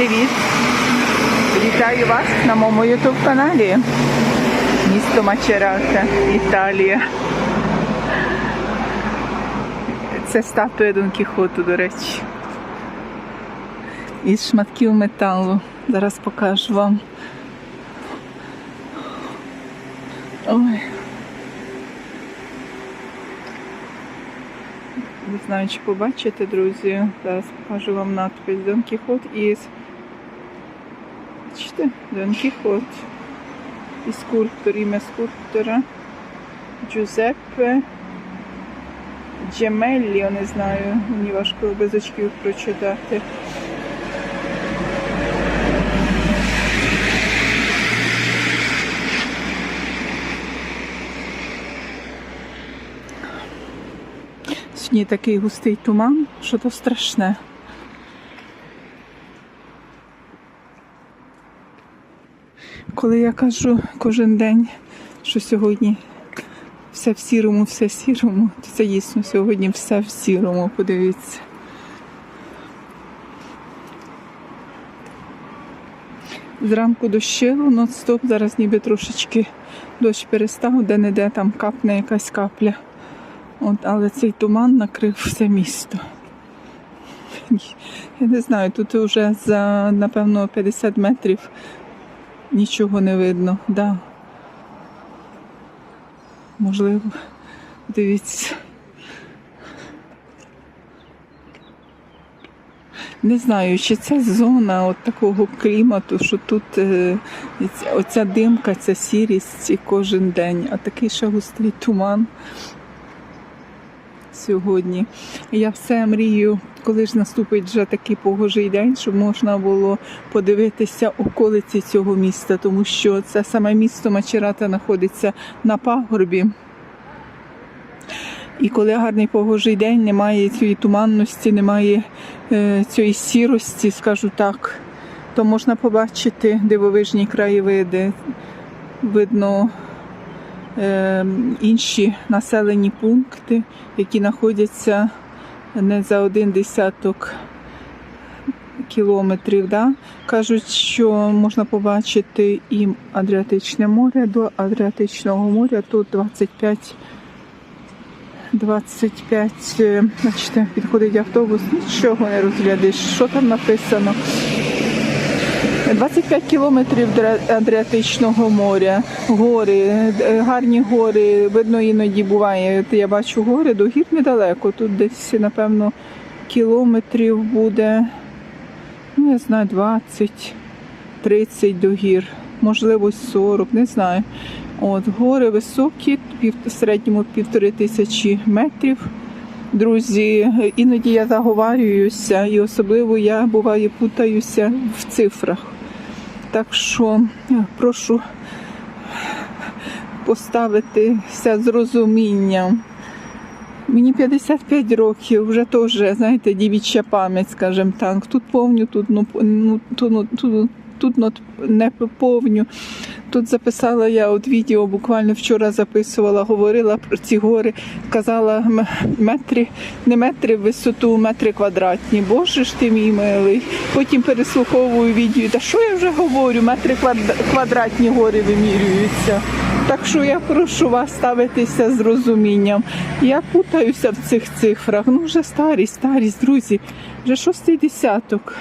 Привіт! Вітаю вас на моєму ютуб каналі. Місто Мачерата, Італія. Це статуя Дон Кіхоту, до речі. Із шматків металу. Зараз покажу вам. Ой. Не знаю, чи побачите, друзі. Зараз покажу вам надпис Дон Кіхот із. Бачите? Дон Кіхот. І скульптор, ім'я скульптора Джузеппе Джемеллі, я не знаю, мені важко без очків прочитати. Сьогодні такий густий туман, що то страшне. Коли я кажу кожен день, що сьогодні все в сірому, все в сірому, то це дійсно сьогодні все в сірому, подивіться. Зранку дощило, нон-стоп, зараз ніби трошечки дощ перестав, де-не-де там капне якась капля. От, але цей туман накрив все місто. Я не знаю, тут вже за, напевно, 50 метрів нічого не видно. Да. Можливо, дивіться. Не знаю, чи це зона от такого клімату, що тут е, оця димка, ця сірість і кожен день, а такий ще густий туман сьогодні. Я все мрію, коли ж наступить вже такий погожий день, щоб можна було подивитися околиці цього міста, тому що це саме місто Мачерата знаходиться на пагорбі. І коли гарний погожий день, немає цієї туманності, немає е, цієї сірості, скажу так, то можна побачити дивовижні краєвиди. Видно інші населені пункти, які знаходяться не за один десяток кілометрів. Да? Кажуть, що можна побачити і Адріатичне море до Адріатичного моря тут 25 25, е, бачите, підходить автобус, нічого не розглядиш. Що там написано? 25 кілометрів Адріатичного моря, гори, е, гарні гори. Видно, іноді буває. Я бачу гори, до гір недалеко. Тут десь, напевно, кілометрів буде, ну, я знаю, 20, 30 до гір, можливо, 40, не знаю. От, гори високі, в середньому півтори тисячі метрів. Друзі, іноді я заговарююся, і особливо я буває путаюся в цифрах. Так що прошу поставитися з розумінням. Мені 55 років, вже теж, знаєте, дівіча пам'ять, скажімо так. Тут повню, тут, ну, ну, тут, ну, тут, тут не повню. Тут записала я от відео, буквально вчора записувала, говорила про ці гори, казала метри, не метри в висоту, метри квадратні. Боже ж ти мій милий. Потім переслуховую відео. Та що я вже говорю? Метри квад- квадратні гори вимірюються. Так що я прошу вас ставитися з розумінням. Я путаюся в цих цифрах. Ну вже старість, старість, друзі. Вже шостий десяток.